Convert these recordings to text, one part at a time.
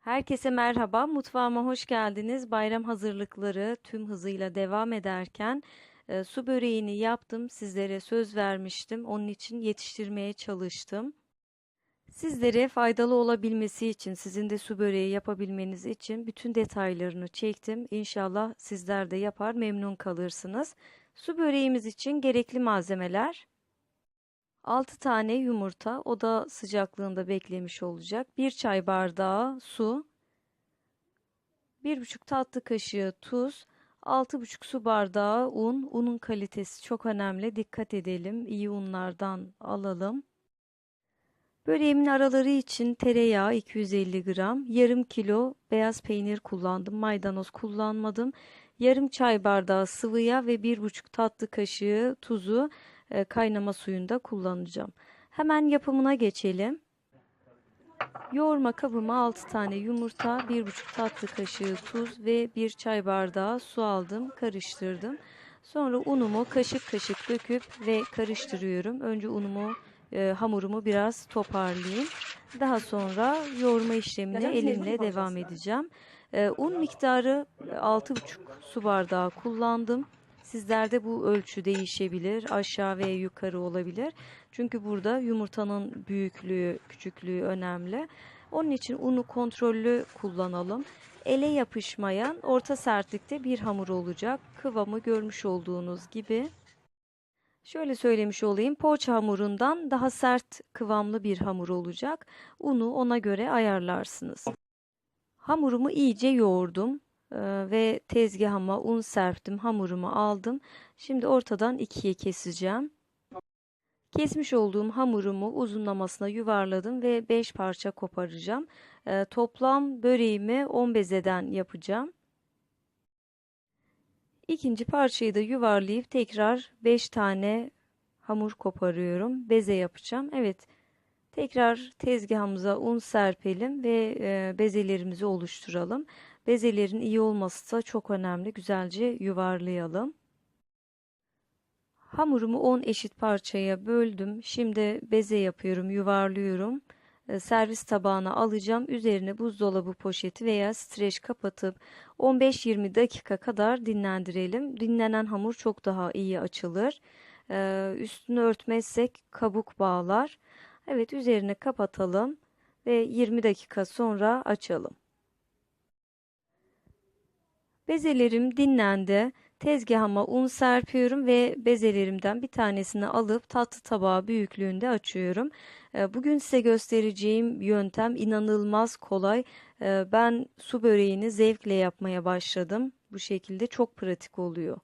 Herkese merhaba, mutfağıma hoş geldiniz. Bayram hazırlıkları tüm hızıyla devam ederken e, su böreğini yaptım. Sizlere söz vermiştim. Onun için yetiştirmeye çalıştım. Sizlere faydalı olabilmesi için, sizin de su böreği yapabilmeniz için bütün detaylarını çektim. İnşallah sizler de yapar, memnun kalırsınız. Su böreğimiz için gerekli malzemeler 6 tane yumurta oda sıcaklığında beklemiş olacak. 1 çay bardağı su, 1,5 tatlı kaşığı tuz, 6,5 su bardağı un. Unun kalitesi çok önemli. Dikkat edelim. İyi unlardan alalım. Böreğimin araları için tereyağı 250 gram, yarım kilo beyaz peynir kullandım. Maydanoz kullanmadım. Yarım çay bardağı sıvı yağ ve 1,5 tatlı kaşığı tuzu kaynama suyunda kullanacağım. Hemen yapımına geçelim. Yoğurma kabıma 6 tane yumurta, 1,5 tatlı kaşığı tuz ve 1 çay bardağı su aldım, karıştırdım. Sonra unumu kaşık kaşık döküp ve karıştırıyorum. Önce unumu, e, hamurumu biraz toparlayayım. Daha sonra yoğurma işlemine elimle devam edeceğim. E, un miktarı 6,5 su bardağı kullandım. Sizlerde bu ölçü değişebilir. Aşağı ve yukarı olabilir. Çünkü burada yumurtanın büyüklüğü, küçüklüğü önemli. Onun için unu kontrollü kullanalım. Ele yapışmayan orta sertlikte bir hamur olacak. Kıvamı görmüş olduğunuz gibi. Şöyle söylemiş olayım. Poğaça hamurundan daha sert kıvamlı bir hamur olacak. Unu ona göre ayarlarsınız. Hamurumu iyice yoğurdum ve tezgahıma un serptim, hamurumu aldım. Şimdi ortadan ikiye keseceğim. Kesmiş olduğum hamurumu uzunlamasına yuvarladım ve 5 parça koparacağım. Toplam böreğimi 10 bezeden yapacağım. İkinci parçayı da yuvarlayıp tekrar 5 tane hamur koparıyorum. Beze yapacağım. Evet. Tekrar tezgahımıza un serpelim ve bezelerimizi oluşturalım. Bezelerin iyi olması da çok önemli. Güzelce yuvarlayalım. Hamurumu 10 eşit parçaya böldüm. Şimdi beze yapıyorum, yuvarlıyorum. Ee, servis tabağına alacağım. Üzerine buzdolabı poşeti veya streç kapatıp 15-20 dakika kadar dinlendirelim. Dinlenen hamur çok daha iyi açılır. Ee, üstünü örtmezsek kabuk bağlar. Evet üzerine kapatalım ve 20 dakika sonra açalım. Bezelerim dinlendi. Tezgahıma un serpiyorum ve bezelerimden bir tanesini alıp tatlı tabağı büyüklüğünde açıyorum. Ee, bugün size göstereceğim yöntem inanılmaz kolay. Ee, ben su böreğini zevkle yapmaya başladım. Bu şekilde çok pratik oluyor.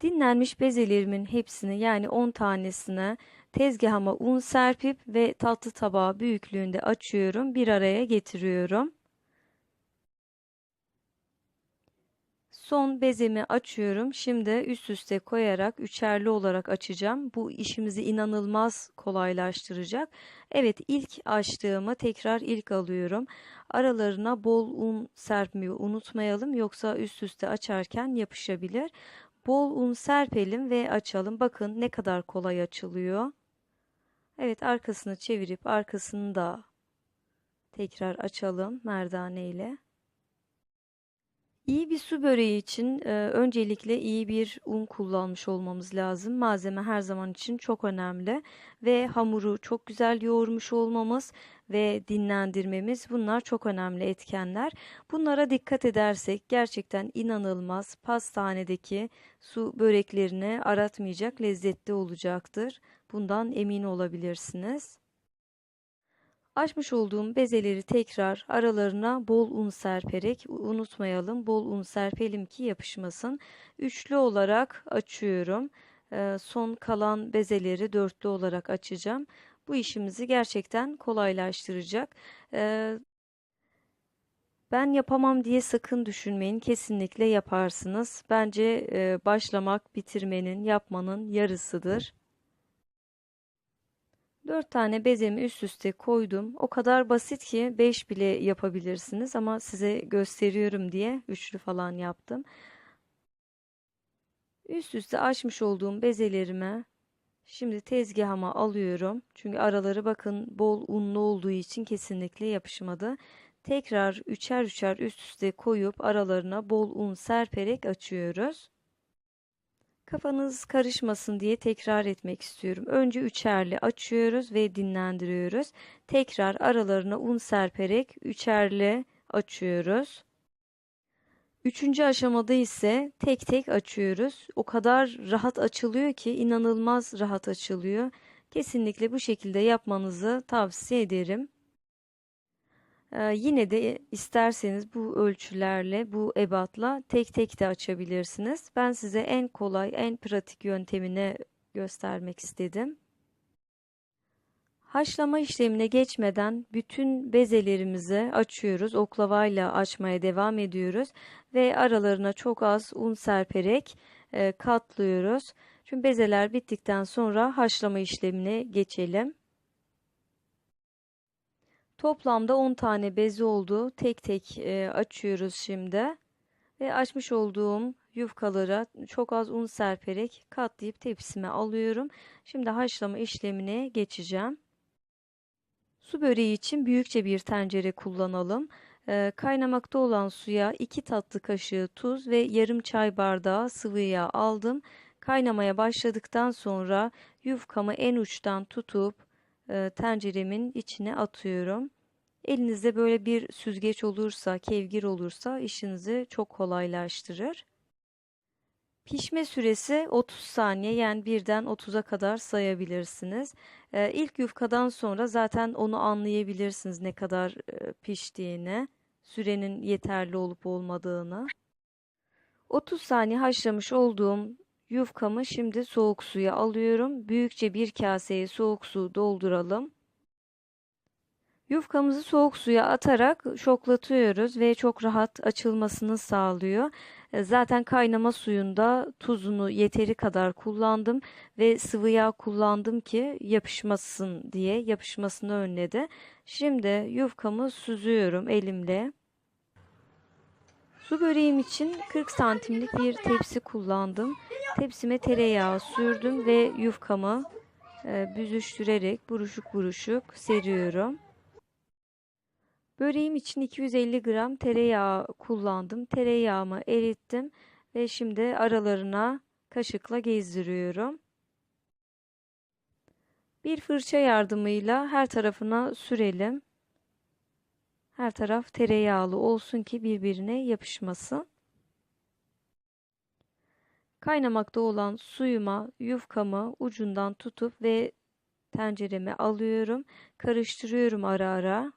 Dinlenmiş bezelerimin hepsini yani 10 tanesine tezgahıma un serpip ve tatlı tabağı büyüklüğünde açıyorum. Bir araya getiriyorum. Son bezemi açıyorum. Şimdi üst üste koyarak üçerli olarak açacağım. Bu işimizi inanılmaz kolaylaştıracak. Evet ilk açtığımı tekrar ilk alıyorum. Aralarına bol un serpmeyi unutmayalım. Yoksa üst üste açarken yapışabilir. Bol un serpelim ve açalım. Bakın ne kadar kolay açılıyor. Evet arkasını çevirip arkasını da tekrar açalım merdane ile. İyi bir su böreği için e, öncelikle iyi bir un kullanmış olmamız lazım. Malzeme her zaman için çok önemli ve hamuru çok güzel yoğurmuş olmamız ve dinlendirmemiz bunlar çok önemli etkenler. Bunlara dikkat edersek gerçekten inanılmaz pastanedeki su böreklerini aratmayacak lezzetli olacaktır. Bundan emin olabilirsiniz. Açmış olduğum bezeleri tekrar aralarına bol un serperek unutmayalım bol un serpelim ki yapışmasın. Üçlü olarak açıyorum. Ee, son kalan bezeleri dörtlü olarak açacağım. Bu işimizi gerçekten kolaylaştıracak. Ee, ben yapamam diye sakın düşünmeyin. Kesinlikle yaparsınız. Bence e, başlamak bitirmenin, yapmanın yarısıdır. 4 tane bezemi üst üste koydum. O kadar basit ki 5 bile yapabilirsiniz ama size gösteriyorum diye üçlü falan yaptım. Üst üste açmış olduğum bezelerimi şimdi tezgahıma alıyorum. Çünkü araları bakın bol unlu olduğu için kesinlikle yapışmadı. Tekrar üçer üçer üst üste koyup aralarına bol un serperek açıyoruz. Kafanız karışmasın diye tekrar etmek istiyorum. Önce üçerli açıyoruz ve dinlendiriyoruz. Tekrar aralarına un serperek üçerli açıyoruz. Üçüncü aşamada ise tek tek açıyoruz. O kadar rahat açılıyor ki inanılmaz rahat açılıyor. Kesinlikle bu şekilde yapmanızı tavsiye ederim. Ee, yine de isterseniz bu ölçülerle, bu ebatla tek tek de açabilirsiniz. Ben size en kolay, en pratik yöntemini göstermek istedim. Haşlama işlemine geçmeden bütün bezelerimizi açıyoruz. Oklavayla açmaya devam ediyoruz ve aralarına çok az un serperek e, katlıyoruz. Çünkü bezeler bittikten sonra haşlama işlemine geçelim. Toplamda 10 tane beze oldu. Tek tek e, açıyoruz şimdi. Ve açmış olduğum yufkalara çok az un serperek katlayıp tepsime alıyorum. Şimdi haşlama işlemine geçeceğim. Su böreği için büyükçe bir tencere kullanalım. E, kaynamakta olan suya 2 tatlı kaşığı tuz ve yarım çay bardağı sıvı yağ aldım. Kaynamaya başladıktan sonra yufkamı en uçtan tutup e, tenceremin içine atıyorum. Elinizde böyle bir süzgeç olursa, kevgir olursa işinizi çok kolaylaştırır. Pişme süresi 30 saniye yani birden 30'a kadar sayabilirsiniz. Ee, ilk yufkadan sonra zaten onu anlayabilirsiniz ne kadar e, piştiğini, sürenin yeterli olup olmadığını. 30 saniye haşlamış olduğum yufkamı şimdi soğuk suya alıyorum. Büyükçe bir kaseye soğuk su dolduralım. Yufkamızı soğuk suya atarak şoklatıyoruz ve çok rahat açılmasını sağlıyor. E, zaten kaynama suyunda tuzunu yeteri kadar kullandım ve sıvı yağ kullandım ki yapışmasın diye yapışmasını önledi. Şimdi yufkamı süzüyorum elimle. Su böreğim için 40 santimlik bir tepsi kullandım. Tepsime tereyağı sürdüm ve yufkamı e, büzüştürerek buruşuk buruşuk seriyorum. Böreğim için 250 gram tereyağı kullandım. Tereyağımı erittim ve şimdi aralarına kaşıkla gezdiriyorum. Bir fırça yardımıyla her tarafına sürelim. Her taraf tereyağlı olsun ki birbirine yapışmasın. Kaynamakta olan suyuma yufkamı ucundan tutup ve tencereme alıyorum. Karıştırıyorum ara ara.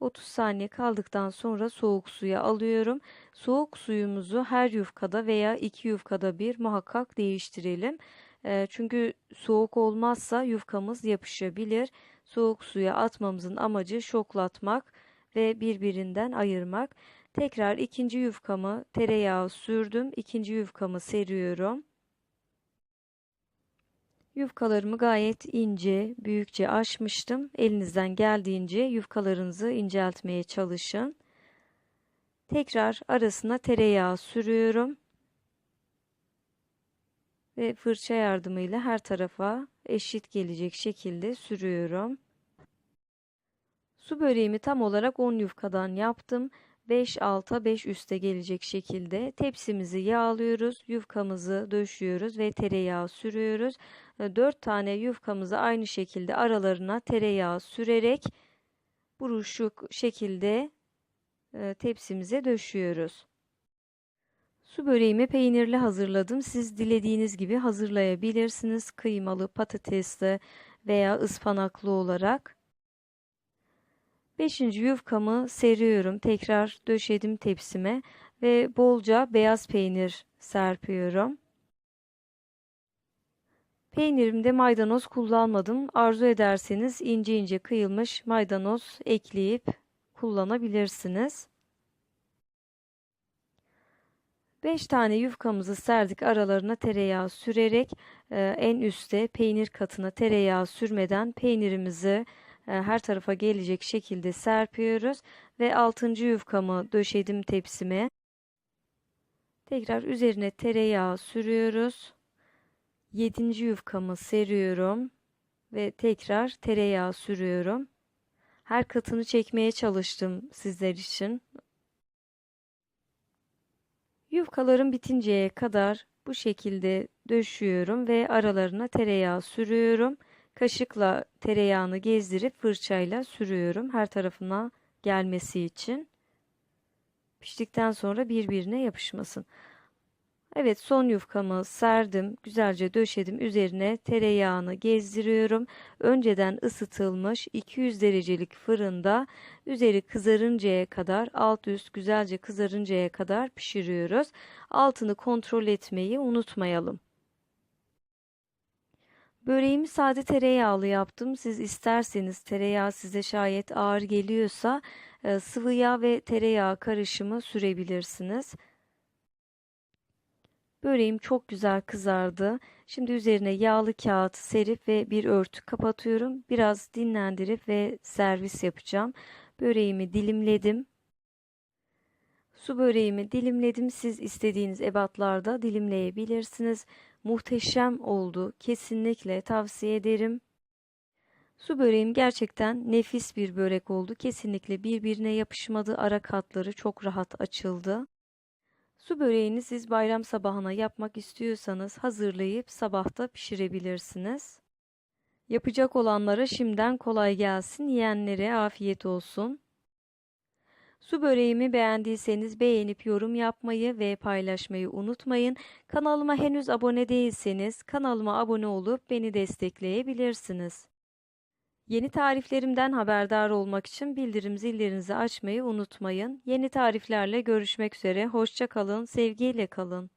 30 saniye kaldıktan sonra soğuk suya alıyorum. Soğuk suyumuzu her yufkada veya iki yufkada bir muhakkak değiştirelim. Çünkü soğuk olmazsa yufkamız yapışabilir. Soğuk suya atmamızın amacı şoklatmak ve birbirinden ayırmak. Tekrar ikinci yufkamı tereyağı sürdüm. İkinci yufkamı seriyorum. Yufkalarımı gayet ince, büyükçe açmıştım. Elinizden geldiğince yufkalarınızı inceltmeye çalışın. Tekrar arasına tereyağı sürüyorum. Ve fırça yardımıyla her tarafa eşit gelecek şekilde sürüyorum. Su böreğimi tam olarak 10 yufkadan yaptım. 5 alta 5 üste gelecek şekilde tepsimizi yağlıyoruz. Yufkamızı döşüyoruz ve tereyağı sürüyoruz. 4 e, tane yufkamızı aynı şekilde aralarına tereyağı sürerek buruşuk şekilde e, tepsimize döşüyoruz. Su böreğimi peynirli hazırladım. Siz dilediğiniz gibi hazırlayabilirsiniz. Kıymalı, patatesli veya ıspanaklı olarak. Beşinci yufkamı seriyorum. Tekrar döşedim tepsime ve bolca beyaz peynir serpiyorum. Peynirimde maydanoz kullanmadım. Arzu ederseniz ince ince kıyılmış maydanoz ekleyip kullanabilirsiniz. 5 tane yufkamızı serdik aralarına tereyağı sürerek e, en üstte peynir katına tereyağı sürmeden peynirimizi her tarafa gelecek şekilde serpiyoruz ve 6. yufkamı döşedim tepsime. Tekrar üzerine tereyağı sürüyoruz. 7. yufkamı seriyorum ve tekrar tereyağı sürüyorum. Her katını çekmeye çalıştım sizler için. Yufkalarım bitinceye kadar bu şekilde döşüyorum ve aralarına tereyağı sürüyorum. Kaşıkla tereyağını gezdirip fırçayla sürüyorum her tarafına gelmesi için. Piştikten sonra birbirine yapışmasın. Evet son yufkamı serdim. Güzelce döşedim. Üzerine tereyağını gezdiriyorum. Önceden ısıtılmış 200 derecelik fırında üzeri kızarıncaya kadar alt üst güzelce kızarıncaya kadar pişiriyoruz. Altını kontrol etmeyi unutmayalım. Böreğimi sade tereyağlı yaptım. Siz isterseniz tereyağı size şayet ağır geliyorsa e, sıvı yağ ve tereyağı karışımı sürebilirsiniz. Böreğim çok güzel kızardı. Şimdi üzerine yağlı kağıt serip ve bir örtü kapatıyorum. Biraz dinlendirip ve servis yapacağım. Böreğimi dilimledim. Su böreğimi dilimledim. Siz istediğiniz ebatlarda dilimleyebilirsiniz. Muhteşem oldu. Kesinlikle tavsiye ederim. Su böreğim gerçekten nefis bir börek oldu. Kesinlikle birbirine yapışmadı. Ara katları çok rahat açıldı. Su böreğini siz bayram sabahına yapmak istiyorsanız hazırlayıp sabahta pişirebilirsiniz. Yapacak olanlara şimdiden kolay gelsin. Yiyenlere afiyet olsun. Su böreğimi beğendiyseniz beğenip yorum yapmayı ve paylaşmayı unutmayın. Kanalıma henüz abone değilseniz kanalıma abone olup beni destekleyebilirsiniz. Yeni tariflerimden haberdar olmak için bildirim zillerinizi açmayı unutmayın. Yeni tariflerle görüşmek üzere. Hoşça kalın, sevgiyle kalın.